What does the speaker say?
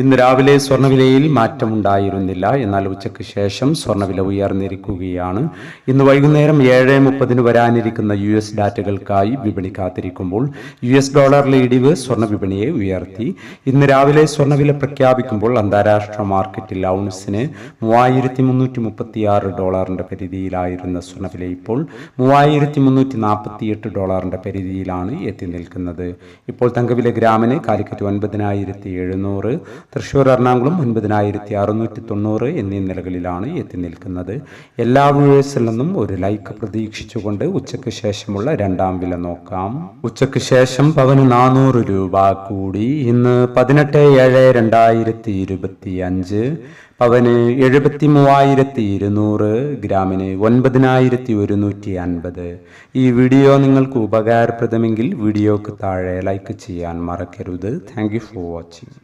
ഇന്ന് രാവിലെ സ്വർണവിലയിൽ മാറ്റമുണ്ടായിരുന്നില്ല. എന്നാൽ ഉച്ചയ്ക്ക് ശേഷം സ്വർണവില ഉയർന്നിരിക്കുകയാണ്. ഇന്ന് വൈകുന്നേരം ഏഴ് മുപ്പതിന് വരാനിരിക്കുന്ന യു എസ് ഡാറ്റകൾക്കായി വിപണി കാത്തിരിക്കുമ്പോൾ യു എസ് ഡോളറിലെ ഇടിവ് സ്വർണ വിപണിയെ ഉയർത്തി. ഇന്ന് രാവിലെ സ്വർണവില പ്രഖ്യാപിക്കുമ്പോൾ അന്താരാഷ്ട്ര മാർക്കറ്റിൽ ഔൺസിന് മൂവായിരത്തി മുന്നൂറ്റി മുപ്പത്തി ആറ് ഡോളറിന്റെ പരിധിയിലായിരുന്ന സ്വർണവില ഇപ്പോൾ മൂവായിരത്തി മുന്നൂറ്റി നാൽപ്പത്തി എട്ട് ഡോളറിന്റെ പരിധിയിലാണ് എത്തി നിൽക്കുന്നത്. ഇപ്പോൾ തങ്കവില ഗ്രാമിന് കാലിക്കറ്റ് ഒൻപതിനായിരത്തി എഴുന്നൂറ് തൃശ്ശൂർ എറണാകുളം ഒൻപതിനായിരത്തി അറുന്നൂറ്റി തൊണ്ണൂറ് എന്നീ നിലകളിലാണ് എത്തി നിൽക്കുന്നത്. എല്ലാ വ്യൂവേഴ്സിൽ നിന്നും ഒരു ലൈക്ക് പ്രതീക്ഷിച്ചുകൊണ്ട് ഉച്ചയ്ക്ക് ശേഷമുള്ള രണ്ടാം വില നോക്കാം. ഉച്ചയ്ക്ക് ശേഷം പവന് നാനൂറ് രൂപ കൂടി. ഇന്ന് പതിനെട്ട് ഏഴ് രണ്ടായിരത്തി ഇരുപത്തി അഞ്ച് പവന് എഴുപത്തി മൂവായിരത്തി ഇരുന്നൂറ് ഗ്രാമിന് ഒൻപതിനായിരത്തി ഒരുന്നൂറ്റി അൻപത് ഈ വീഡിയോ നിങ്ങൾക്ക് ഉപകാരപ്രദമെങ്കിൽ വീഡിയോക്ക് താഴെ ലൈക്ക് ചെയ്യാൻ മറക്കരുത്. Thank you for watching.